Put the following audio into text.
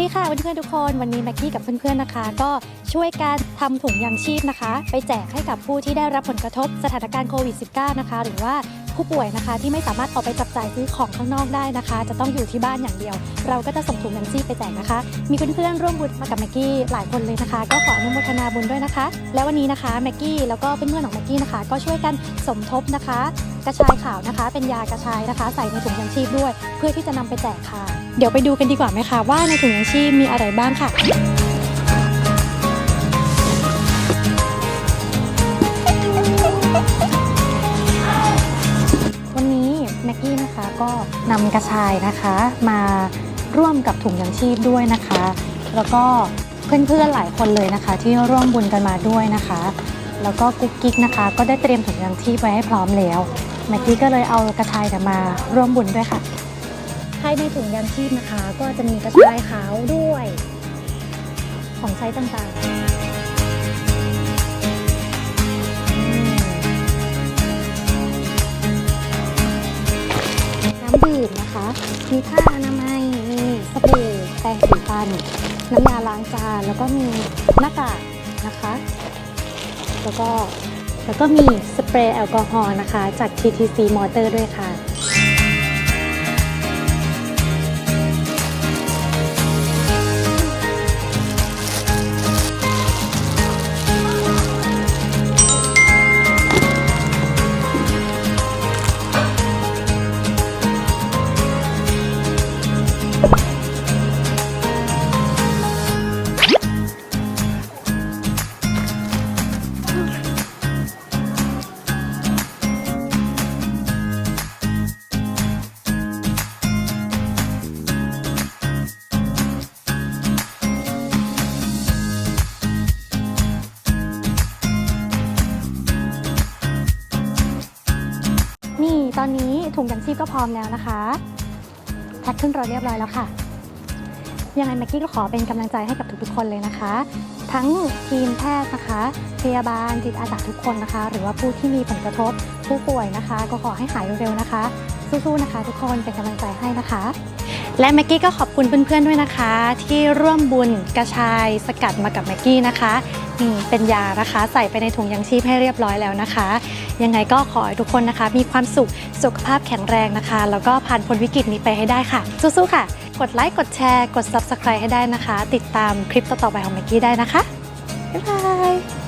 ดีค่ะเพื่อนๆทุกคนวันนี้แม็กกี้กับเพื่อนๆนะคะ ก็ช่วยการทำถุงยางชีพนะคะ ไปแจกให้กับผู้ที่ได้รับผลกระทบสถานการณ์โควิด -19 นะคะ หรือว่าผู้ป่วยนะคะที่ไม่สามารถออกไปจับจ่ายซื้อของข้างนอกได้นะคะ จะต้องอยู่ที่บ้านอย่างเดียว เราก็จะส่งถุงยางชีพไปแจกนะคะ มีเพื่อนๆร่วมบุญมากับแม็กกี้หลายคนเลยนะคะ ก็ขออนุโมทนาบุญด้วยนะคะ และวันนี้นะคะแม็กกี้แล้วก็เพื่อนๆของแม็กกี้นะคะ ก็ช่วยกันสมทบนะคะ กระชายขาวนะคะ เป็นยากระชายนะคะ ใส่ในถุงยางชีพด้วย เพื่อที่จะนำไปแจกค่ะ เดี๋ยวไปดูกันดีกว่าไหมคะว่าในถุงยางชีพมีอะไรบ้างค่ะวันนี้แม็กกี้นะคะก็นำกระชายนะคะมาร่วมกับถุงยางชีพด้วยนะคะ แล้วก็เพื่อนๆหลายคนเลยนะคะ ที่ร่วมบุญกันมาด้วยนะคะ แล้วก็กุ๊กกิ๊กนะคะ ก็ได้เตรียมถุงยางชีพไว้ให้พร้อมแล้ว แม็กกี้ก็เลยเอากระชายเนี่ยมาร่วมบุญด้วยค่ะ ภายในถุงยางชีพนะคะ ก็จะมีกระชายขาวด้วย ของใช้ต่างๆอืมน้ำดื่มนะคะ มีผ้าอนามัย มีสเปรย์แปรงสีฟัน น้ำยาล้างจาน แล้วก็มีหน้ากากนะคะ แล้วก็ แล้วก็มีสเปรย์แอลกอฮอล์นะคะ จาก TTC Motor ด้วยค่ะ ตอนนี้ถุงยางชีพก็พร้อมแล้วนะคะแพ็คขึ้นรถเรียบร้อยแล้วค่ะ ยังไงแม็กกี้ก็ขอเป็นกำลังใจให้กับทุกๆคนเลยนะคะ ทั้งทีมแพทย์นะคะ พยาบาลจิตอาสาทุกคนนะคะ หรือว่าผู้ที่มีผลกระทบผู้ป่วยนะคะ ก็ขอให้หายเร็วๆนะคะสู้ๆนะคะ ทุกคนเป็นกำลังใจให้นะคะ และแม็กกี้ก็ขอบคุณเพื่อนๆด้วยนะคะ ที่ร่วมบุญกระชายสกัดมากับแม็กกี้นะคะนี่เป็นยานะคะ ใส่ไปในถุงยางชีพให้เรียบร้อยแล้วนะคะ ยังไงก็ขอให้ทุกคนนะคะ มีความสุขสุขภาพแข็งแรงนะคะ แล้วก็ผ่านพ้นวิกฤตนี้ไปให้ได้ค่ะ สู้ๆค่ะ กดไลค์กดแชร์ กด Subscribe ให้ได้นะคะ ติดตามคลิปต่อๆไปของแม็กกี้ได้นะคะบ๊ายบาย